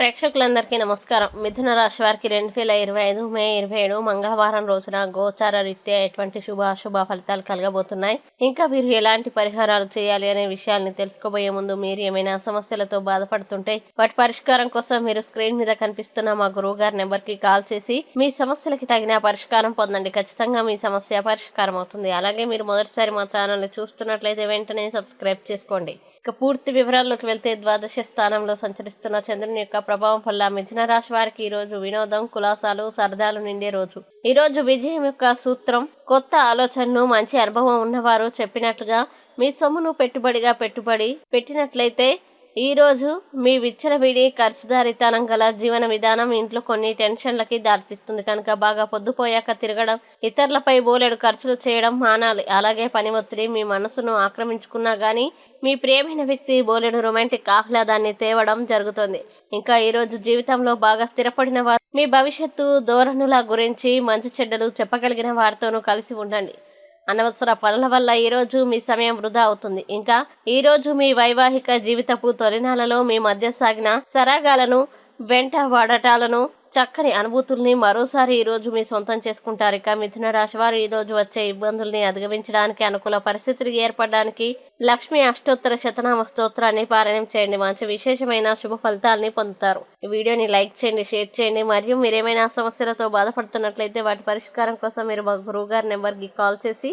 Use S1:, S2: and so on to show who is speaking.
S1: ప్రేక్షకులందరికీ నమస్కారం. మిథున రాశి వారికి రెండు వేల ఇరవై ఐదు మే ఇరవై ఏడు మంగళవారం రోజున గోచార రీత్యా ఎటువంటి శుభ అశుభ ఫలితాలు కలగబోతున్నాయి. ఇంకా మీరు ఎలాంటి పరిహారాలు చేయాలి అనే విషయాల్ని తెలుసుకోబోయే ముందు మీరు ఏమైనా సమస్యలతో బాధపడుతుంటే వాటి పరిష్కారం కోసం మీరు స్క్రీన్ మీద కనిపిస్తున్న మా గురువు గారి నెంబర్కి కాల్ చేసి మీ సమస్యలకి తగిన పరిష్కారం పొందండి. ఖచ్చితంగా మీ సమస్య పరిష్కారం అవుతుంది. అలాగే మీరు మొదటిసారి మా ఛానల్ని చూస్తున్నట్లయితే వెంటనే సబ్స్క్రైబ్ చేసుకోండి. ఇక పూర్తి వివరాల్లోకి వెళ్తే ద్వాదశ స్థానంలో సంచరిస్తున్న చంద్రుని యొక్క ప్రభావం వల్ల మిథున రాశి వారికి ఈ రోజు వినోదం కులాసాలు సరదాలు నిండే రోజు. ఈ రోజు విజయం యొక్క సూత్రం కొత్త ఆలోచనను మంచి అనుభవం ఉన్నవారు చెప్పినట్లుగా మీ సొమ్మును పెట్టుబడిగా పెట్టుబడి పెట్టినట్లయితే ఈరోజు మీ విచ్చలవిడి ఖర్చుదారితనం గల జీవన విధానం ఇంట్లో కొన్ని టెన్షన్లకి దారితీస్తుంది. కనుక బాగా పొద్దుపోయాక తిరగడం ఇతరులపై బోలెడు ఖర్చులు చేయడం మానాలి. అలాగే పని ఒత్తిడి మీ మనసును ఆక్రమించుకున్నా కానీ మీ ప్రియమైన వ్యక్తి బోలెడు రొమాంటిక్ ఆహ్లాదాన్ని తేవడం జరుగుతుంది. ఇంకా ఈరోజు జీవితంలో బాగా స్థిరపడిన వారు మీ భవిష్యత్తు ధోరణుల గురించి మంచి చెడ్డలు చెప్పగలిగిన వారితోనూ కలిసి ఉండండి. అనవసర పనుల వల్ల ఈరోజు మీ సమయం వృధా అవుతుంది. ఇంకా ఈరోజు మీ వైవాహిక జీవితపు తొలినాలలో మీ మధ్య సాగిన సరాగాలను వెంట వాడటాలను చక్కని అనుభూతుల్ని మరోసారి ఈరోజు మీ సొంతం చేసుకుంటారు. ఇక మిథున రాశి వారు ఈరోజు వచ్చే ఇబ్బందుల్ని అధిగమించడానికి అనుకూల పరిస్థితులు ఏర్పడడానికి లక్ష్మి అష్టోత్తర శతనామ స్తోత్రాన్ని పారాయణం చేయండి. మంచి విశేషమైన శుభ ఫలితాలని పొందుతారు. ఈ వీడియోని లైక్ చేయండి షేర్ చేయండి. మరియు మీరు ఏమైనా సమస్యలతో బాధపడుతున్నట్లయితే వాటి పరిష్కారం కోసం మీరు మా గురువు గారి నెంబర్కి కాల్ చేసి